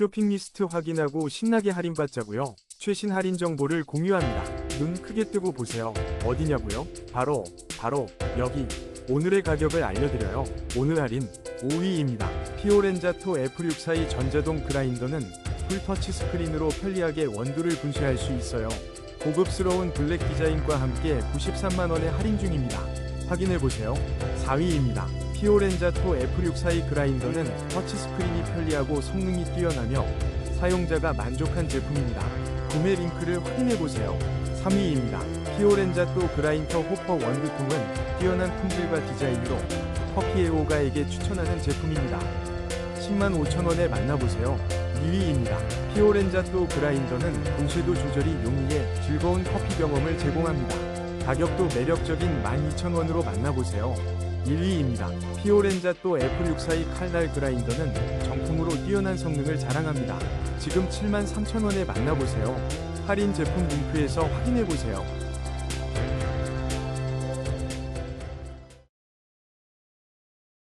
쇼핑 리스트 확인하고 신나게 할인받자고요. 최신 할인 정보를 공유합니다. 눈 크게 뜨고 보세요. 어디냐고요? 바로 바로 여기. 오늘의 가격을 알려드려요. 오늘 할인 5위입니다. 피오렌자토 F642 전자동 그라인더는 풀 터치 스크린으로 편리하게 원두를 분쇄할 수 있어요. 고급스러운 블랙 디자인과 함께 93만 원에 할인 중입니다. 확인해 보세요. 4위입니다. 피오렌자토 F642 그라인더는 터치 스크린이 편리하고 성능이 뛰어나며 사용자가 만족한 제품입니다. 구매 링크를 확인해 보세요. 3위입니다. 피오렌자토 그라인터 호퍼 원두통은 뛰어난 품질과 디자인으로 커피 애호가에게 추천하는 제품입니다. 10만 5천 원에 만나보세요. 2위입니다. 피오렌자토 그라인더는 분쇄도 조절이 용이해 즐거운 커피 경험을 제공합니다. 가격도 매력적인 12,000원으로 만나보세요. 1위입니다. 피오렌자 또 F642 칼날 그라인더는 정품으로 뛰어난 성능을 자랑합니다. 지금 73,000원에 만나보세요. 할인 제품 링크에서 확인해보세요.